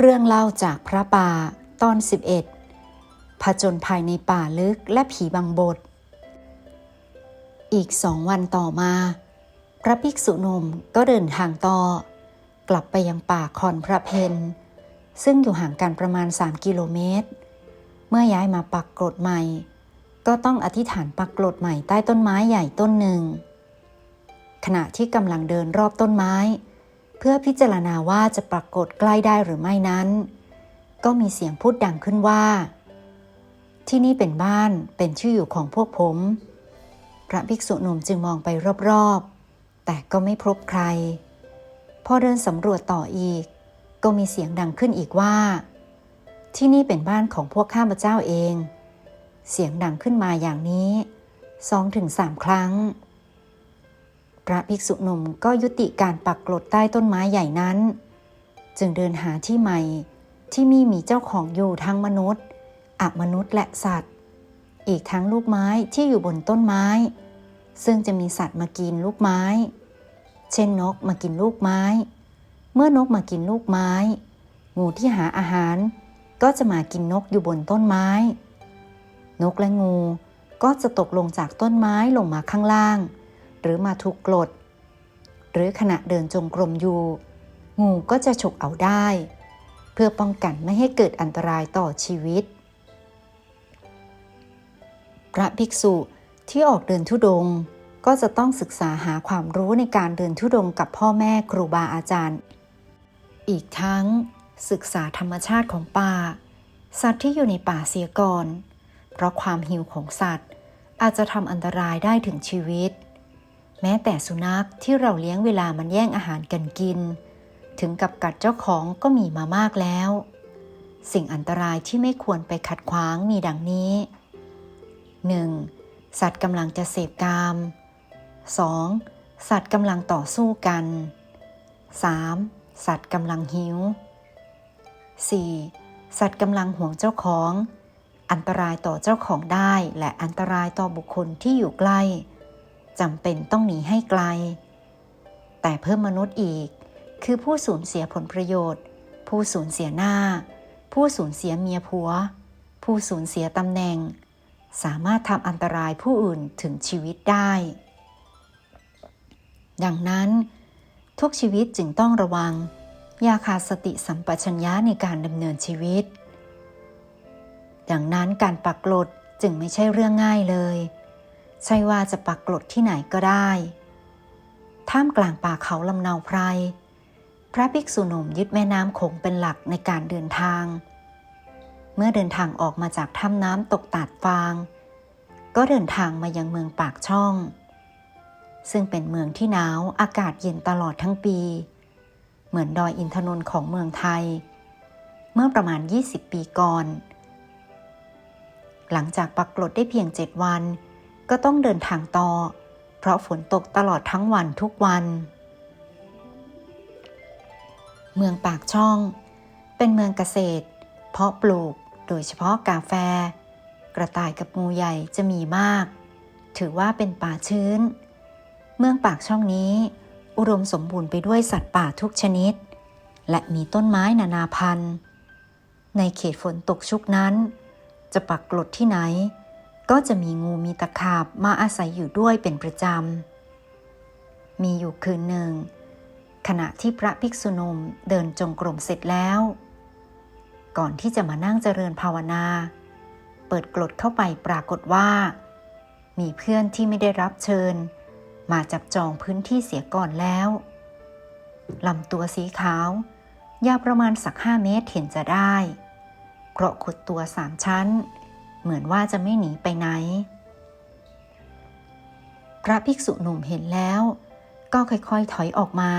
เรื่องเล่าจากพระป่าตอน 11ผจญภายในป่าลึกและผีบังบทอีกสองวันต่อมา พระภิกษุหนุ่มก็เดินทางต่อ กลับไปยังป่าคอนพระเพนซึ่งอยู่ห่างกันประมาณ 3 กิโลเมตร เมื่อย้ายมาปักกรดใหม่ ก็ต้องอธิษฐานปักกรดใหม่ใต้ต้นไม้ใหญ่ต้นหนึ่ง ขณะที่กำลังเดินรอบต้นไม้ เพื่อพิจารณาว่าจะปรากฏใกล้ได้หรือไม่นั้น ก็มีเสียงพูดดังขึ้นว่า ที่นี่เป็นบ้านเป็นชื่ออยู่ของพวกผม พระภิกษุหนุ่มจึงมองไปรอบๆ แต่ก็ไม่พบใคร พอเดินสำรวจต่ออีก ก็มีเสียงดังขึ้นอีกว่า ที่นี่เป็นบ้านของพวกข้าพเจ้าเอง เสียงดังขึ้นมาอย่างนี้สองถึงสามครั้ง พระภิกษุหนุ่มก็ยุติการปักกลดใต้ต้นไม้ใหญ่นั้น จึงเดินหาที่ใหม่ที่มีมีเจ้าของอยู่ทั้งมนุษย์อมนุษย์และสัตว์ อีกทั้งลูกไม้ที่อยู่บนต้นไม้ ซึ่งจะมีสัตว์มากินลูกไม้ เช่นนกมากินลูกไม้ เมื่อนกมากินลูกไม้ งูที่หาอาหารก็จะมากินนกอยู่บนต้นไม้ นกและงูก็จะตกลงจากต้นไม้ลงมาข้างล่าง หรือมาถูกกรดหรือขณะเดินจงกรมอยู่ งูก็จะฉกเอาได้ เพื่อป้องกันไม่ให้เกิดอันตรายต่อชีวิต พระภิกษุที่ออกเดินทุดงก็จะต้องศึกษาหาความรู้ในการเดินทุดงกับพ่อแม่ครูบาอาจารย์ อีกทั้งศึกษาธรรมชาติของป่า สัตว์ที่อยู่ในป่าเสียก่อน เพราะความหิวของสัตว์อาจจะทำอันตรายได้ถึงชีวิต แม้แต่สุนัขที่เราเลี้ยงเวลามันแย่งอาหารกันกิน ถึงกับกัดเจ้าของก็มีมามากแล้ว สิ่งอันตรายที่ไม่ควรไปขัดขวางมีดังนี้ 1. สัตว์กำลังจะเสพกาม 2. สัตว์กำลังต่อสู้กัน 3. สัตว์กำลังหิว 4. สัตว์กำลังห่วงเจ้าของ อันตรายต่อเจ้าของได้และอันตรายต่อบุคคลที่อยู่ใกล้ จำเป็นต้องหนีให้ไกล แต่เพิ่มมนุษย์อีก คือผู้สูญเสียผลประโยชน์ ผู้สูญเสียหน้า ผู้สูญเสียเมียผัว ผู้สูญเสียตำแหน่ง สามารถทำอันตรายผู้อื่นถึงชีวิตได้ ดังนั้น ทุกชีวิตจึงต้องระวังอย่าขาดสติสัมปชัญญะในการดำเนินชีวิต ดังนั้นการปักกลดจึงไม่ใช่เรื่องง่ายเลย ใช่ว่าจะปักกลดที่ไหนก็ได้ ท่ามกลางป่าเขาลำเนาไพร พระภิกษุหนุ่มยึดแม่น้ำโขงเป็นหลักในการเดินทาง เมื่อเดินทางออกมาจากถ้ำน้ำตกตาดฟาง ก็เดินทางมายังเมืองปากช่อง ซึ่งเป็นเมืองที่หนาวอากาศเย็นตลอดทั้งปี เหมือนดอยอินทนนท์ของเมืองไทย เมื่อประมาณ 20 ปีก่อน หลังจากปักกลดได้เพียง7วัน ก็ต้องเดินทางต่อ เพราะฝนตกตลอดทั้งวันทุกวัน เมืองปากช่อง เป็นเมืองเกษตร เพาะปลูกโดยเฉพาะกาแฟ กระต่ายกับงูใหญ่จะมีมาก ถือว่าเป็นป่าชื้น เมืองปากช่องนี้ อุดมสมบูรณ์ไปด้วยสัตว์ป่าทุกชนิด และมีต้นไม้นานาพันธุ์ ในเขตฝนตกชุกนั้น จะปักกลดที่ไหน ก็จะมีงูมีตะขาบมาอาศัยอยู่ด้วยเป็นประจำ มีอยู่คืนหนึ่ง ขณะที่พระภิกษุนมเดินจงกรมเสร็จแล้ว ก่อนที่จะมานั่งเจริญภาวนา เปิดกลดเข้าไปปรากฏว่า มีเพื่อนที่ไม่ได้รับเชิญ มาจับจองพื้นที่เสียก่อนแล้วลำตัวสีขาว ยาวประมาณสักห้าเมตรเห็นจะได้เกราะขุดตัวสามชั้น เหมือนว่าจะไม่หนีไปไหน พระภิกษุหนุ่มเห็นแล้ว ก็ค่อยๆถอยออกมา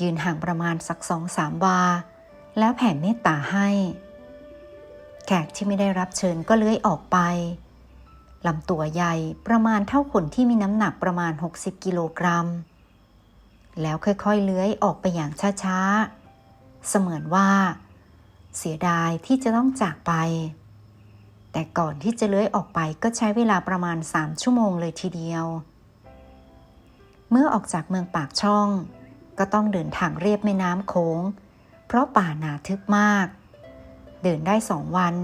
ยืนห่างประมาณสักสองสามวา แล้วแผ่เมตตาให้ แขกที่ไม่ได้รับเชิญก็เลื้อยออกไปลำตัวใหญ่ประมาณเท่าคนที่มีน้ำหนักประมาณ 60 กิโลกรัม แล้วค่อยๆเลื้อยออกไปอย่างช้าๆ เสมือนว่า เสียดายที่จะต้องจากไป แต่ก่อนที่จะเลื้อยออกไปก็ใช้เวลาประมาณ 3 ชั่วโมงเลยทีเดียว เมื่อออกจากเมืองปากช่อง ก็ต้องเดินทางเรียบแม่น้ำโขงเพราะป่าหนาทึบมาก เดินได้สองวัน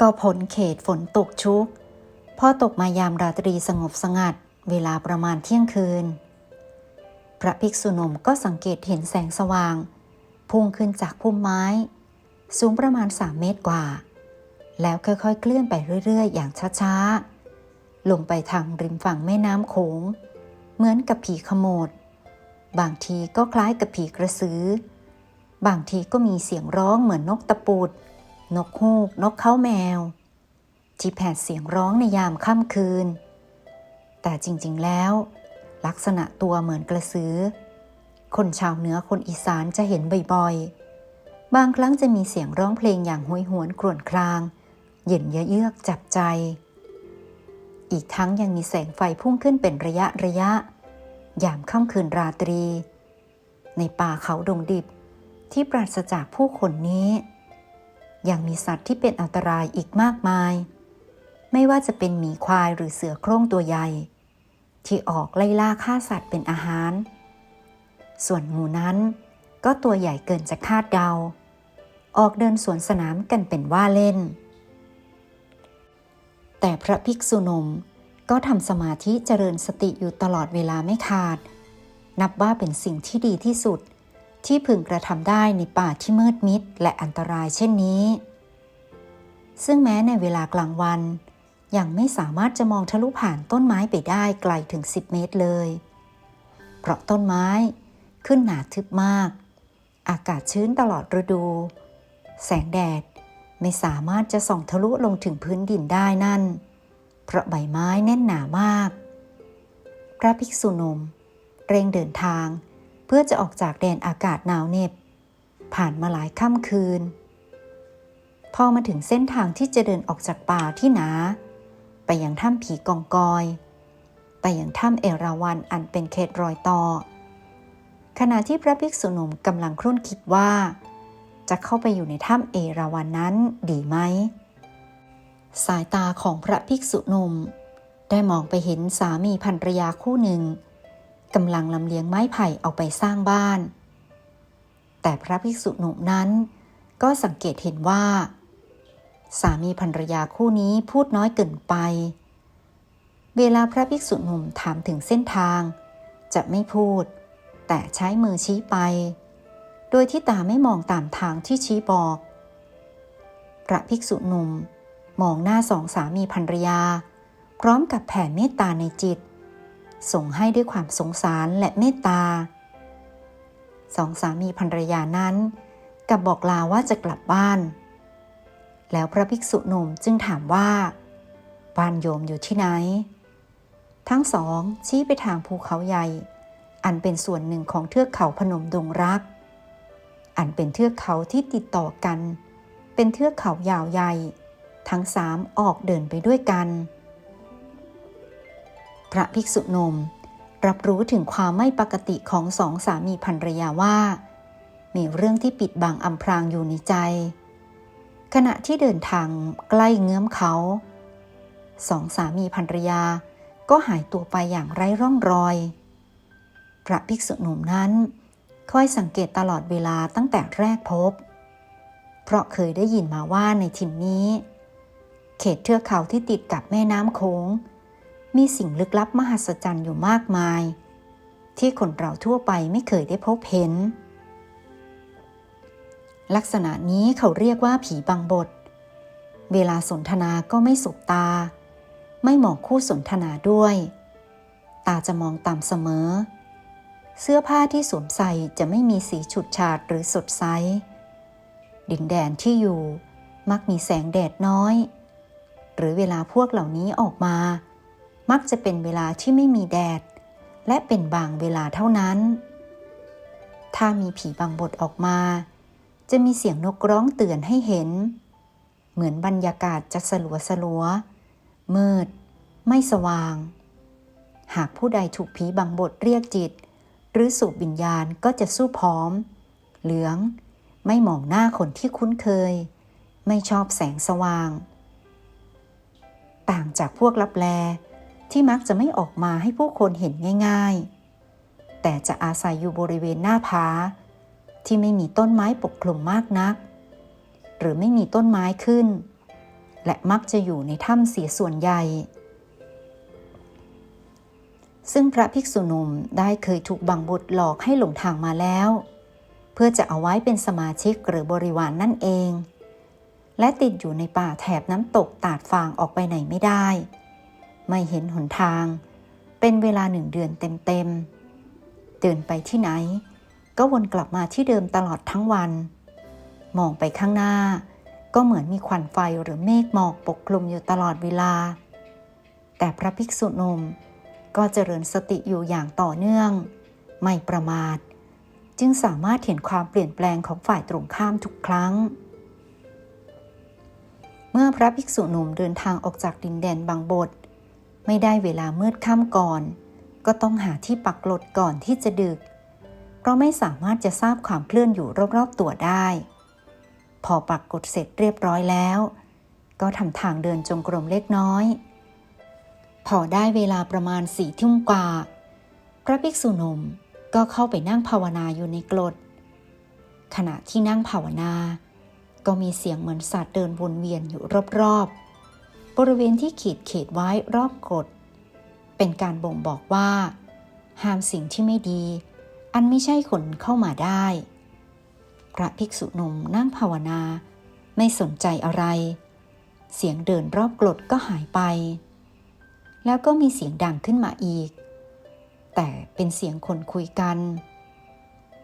ก็พ้นเขตฝนตกชุกพอตกมายามราตรีสงบสงัด เวลาประมาณเที่ยงคืน พระภิกษุหนุ่มก็สังเกตเห็นแสงสว่าง พุ่งขึ้นจากพุ่มไม้ สูงประมาณ 3 เมตรกว่า แล้วค่อยๆ เคลื่อนไปเรื่อย ๆ อย่างช้าๆ ลงไปทางริมฝั่งแม่น้ำโขง เหมือนกับผีขโมด บางทีก็คล้ายกับผีกระสือ บางทีก็มีเสียงร้องเหมือนนกตะปูด นกฮูก นกเขาแมว ที่แผดเสียงร้องในยามค่ำคืน แต่จริงๆ แล้ว ลักษณะตัวเหมือนกระสือ คนชาวเหนือคนอีสานจะเห็นบ่อยๆบางครั้งจะมีเสียงร้องเพลงอย่างห้วยหวนกรวนคราง เย็นเยือกจับใจ อีกทั้งยังมีแสงไฟพุ่งขึ้นเป็นระยะระยะ ยามค่ำคืนราตรี ในป่าเขาดงดิบที่ปราศจากผู้คนนี้ ยังมีสัตว์ที่เป็นอันตรายอีกมากมาย ไม่ว่าจะเป็นหมีควายหรือเสือโคร่งตัวใหญ่ ที่ออกไล่ล่าฆ่าสัตว์เป็นอาหาร ส่วนงูนั้นก็ตัวใหญ่เกินจะคาดเดา ออกเดินสวนสนามกันเป็นว่าเล่น แต่พระภิกษุนมก็ทำสมาธิเจริญสติอยู่ตลอดเวลาไม่ขาด นับว่าเป็นสิ่งที่ดีที่สุด ที่พึงกระทำได้ในป่าที่มืดมิดและอันตรายเช่นนี้ ซึ่งแม้ในเวลากลางวัน ยังไม่สามารถจะมองทะลุผ่านต้นไม้ไปได้ไกลถึง 10 เมตรเลย เพราะต้นไม้ขึ้นหนาทึบมาก อากาศชื้นตลอดฤดู แสงแดด ไม่สามารถจะส่องทะลุลงถึงพื้นดินได้นั่น เพราะใบไม้แน่นหนามาก พระภิกษุหนุ่มเร่งเดินทางเพื่อจะออกจากแดนอากาศหนาวเหน็บ ผ่านมาหลายค่ำคืน พอมาถึงเส้นทางที่จะเดินออกจากป่าที่หนา ไปยังถ้ำผีกองกอย ไปยังถ้ำเอราวัณอันเป็นเขตรอยต่อขณะที่พระภิกษุหนุ่มกำลังครุ่นคิดว่า จะเข้าไปอยู่ในถ้ำเอราวัณนนั้นดีไหม สายตาของพระภิกษุหนุ่ม ได้มองไปเห็นสามีภรรยาคู่หนึ่งกำลังลำเลียงไม้ไผ่เอาไปสร้างบ้าน แต่พระภิกษุหนุ่มนั้น ก็สังเกตเห็นว่า สามีภรรยาคู่นี้พูดน้อยเกินไป เวลาพระภิกษุหนุ่มถามถึงเส้นทาง จะไม่พูด แต่ใช้มือชี้ไป โดยที่ตาไม่มองตามทางที่ชี้บอก พระภิกษุหนุ่มมองหน้าสองสามีภรรยา พร้อมกับแผ่เมตตาในจิต ส่งให้ด้วยความสงสารและเมตตา สองสามีภรรยานั้นกับบอกลาว่าจะกลับบ้าน แล้วพระภิกษุหนุ่มจึงถามว่า บ้านโยมอยู่ที่ไหน ทั้งสองชี้ไปทางภูเขาใหญ่ อันเป็นส่วนหนึ่งของเทือกเขาพนมดงรัก อันเป็นเทือกเขาที่ติดต่อกัน เป็นเทือกเขายาวใหญ่ ทั้งสามออกเดินไปด้วยกัน พระภิกษุนมรับรู้ถึงความไม่ปกติของสองสามีภรรยาว่า มีเรื่องที่ปิดบังอำพรางอยู่ในใจ ขณะที่เดินทางใกล้เงื้อมเขา สองสามีภรรยาก็หายตัวไปอย่างไร้ร่องรอย พระภิกษุหนุ่มนั้น คอยสังเกตตลอดเวลาตั้งแต่แรกพบ เพราะเคยได้ยินมาว่าในถิ่นนี้ เขตเทือกเขาที่ติดกับแม่น้ำโขงมีสิ่งลึกลับมหัศจรรย์อยู่มากมาย ที่คนเราทั่วไปไม่เคยได้พบเห็น ลักษณะนี้เขาเรียกว่าผีบังบท เวลาสนทนาก็ไม่สบตา ไม่มองคู่สนทนาด้วย ตาจะมองต่ำเสมอ เสื้อผ้าที่สวมใส่จะไม่มีสีฉูดฉาดหรือสดใส ดินแดนที่อยู่มักมีแสงแดดน้อย หรือเวลาพวกเหล่านี้ออกมา มักจะเป็นเวลาที่ไม่มีแดด และเป็นบางเวลาเท่านั้น ถ้ามีผีบางบทออกมา จะมีเสียงนกร้องเตือนให้เห็น เหมือนบรรยากาศจะสลัวสลัว มืด ไม่สว่าง หากผู้ใดถูกผีบางบทเรียกจิต หรือสูบวิญญาณก็จะสู้พร้อม เหลือง ไม่มองหน้าคนที่คุ้นเคย ไม่ชอบแสงสว่าง ต่างจากพวกลับแลที่มักจะไม่ออกมาให้ผู้คนเห็นง่าย ๆ แต่จะอาศัยอยู่บริเวณหน้าผาที่ไม่มีต้นไม้ปกคลุมมากนัก หรือไม่มีต้นไม้ขึ้น และมักจะอยู่ในถ้ำเสียส่วนใหญ่ ซึ่งพระภิกษุหนุ่มได้เคยถูกบังบุตรหลอกให้หลงทางมาแล้ว เพื่อจะเอาไว้เป็นสมาชิกหรือบริวารนนั่นเอง และติดอยู่ในป่าแถบน้ำตกตาดฟางออกไปไหนไม่ได้ ไม่เห็นหนทาง เป็นเวลาหนึ่งเดือนเต็มๆเดินไปที่ไหน ก็วนกลับมาที่เดิมตลอดทั้งวัน มองไปข้างหน้า ก็เหมือนมีควันไฟหรือเมฆหมอกปกคลุมอยู่ตลอดเวลา แต่พระภิกษุหนุ่ม ก็เจริญสติอยู่อย่างต่อเนื่อง ไม่ประมาท จึงสามารถเห็นความเปลี่ยนแปลงของฝ่ายตรงข้ามทุกครั้ง เมื่อพระภิกษุหนุ่มเดินทางออกจากดินแดนบางบท ไม่ได้เวลามืดค่ำก่อน ก็ต้องหาที่ปักหลดก่อนที่จะดึก เพราะไม่สามารถจะทราบความเคลื่อนอยู่รอบๆตัวได้ พอปักกดเสร็จเรียบร้อยแล้ว ก็ทำทางเดินจงกรมเล็กน้อย พอได้เวลาประมาณสี่ทุ่มกว่า พระภิกษุหนุ่มก็เข้าไปนั่งภาวนาอยู่ในกรด ขณะที่นั่งภาวนา ก็มีเสียงเหมือนสัตว์เดินวนเวียนอยู่รอบๆ บริเวณที่ขีดเขตไว้รอบกรด เป็นการบ่งบอกว่า ห้ามสิ่งที่ไม่ดี อันไม่ใช่คนเข้ามาได้ พระภิกษุหนุ่มนั่งภาวนา ไม่สนใจอะไร เสียงเดินรอบกรดก็หายไป แล้วก็มีเสียงดังขึ้นมาอีก แต่เป็นเสียงคนคุยกัน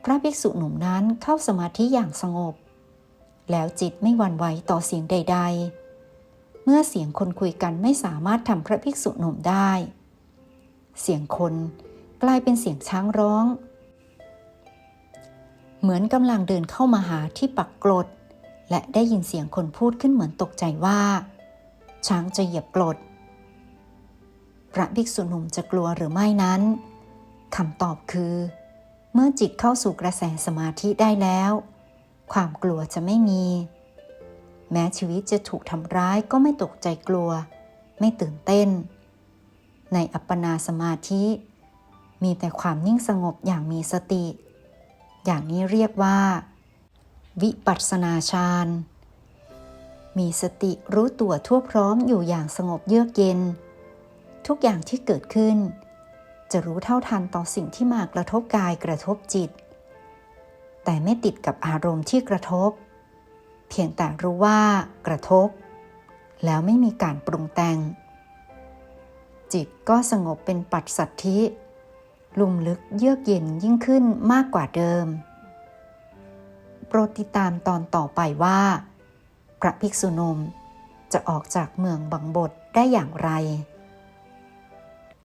พระภิกษุหนุ่มนั้นเข้าสมาธิอย่างสงบ แล้วจิตไม่หวั่นไหวต่อเสียงใด ๆ เมื่อเสียงคนคุยกันไม่สามารถทำพระภิกษุหนุ่มได้ เสียงคนกลายเป็นเสียงช้างร้อง เหมือนกำลังเดินเข้ามาหาที่ปักกรดและได้ยินเสียงคนพูดขึ้นเหมือนตกใจว่า ช้างจะเหยียบกรด พระภิกษุหนุ่มจะกลัวหรือไม่นั้นคำตอบคือ เมื่อจิตเข้าสู่กระแสสมาธิได้แล้ว ความกลัวจะไม่มี แม้ชีวิตจะถูกทำร้ายก็ไม่ตกใจกลัว ไม่ตื่นเต้น ในอัปปนาสมาธิ มีแต่ความนิ่งสงบอย่างมีสติ อย่างนี้เรียกว่า วิปัสสนาฌานมีสติรู้ตัวทั่วพร้อมอยู่อย่างสงบเยือกเย็น ทุกอย่างที่เกิดขึ้น จะรู้เท่าทันต่อสิ่งที่มากระทบกายกระทบจิต แต่ไม่ติดกับอารมณ์ที่กระทบ เพียงแต่รู้ว่ากระทบ แล้วไม่มีการปรุงแต่ง จิตก็สงบเป็นปัจสัทธิลุ่มลึกเยือกเย็นยิ่งขึ้นมากกว่าเดิม โปรดติดตามตอนต่อไปว่า พระภิกษุนมจะออกจากเมืองบังบทได้อย่างไร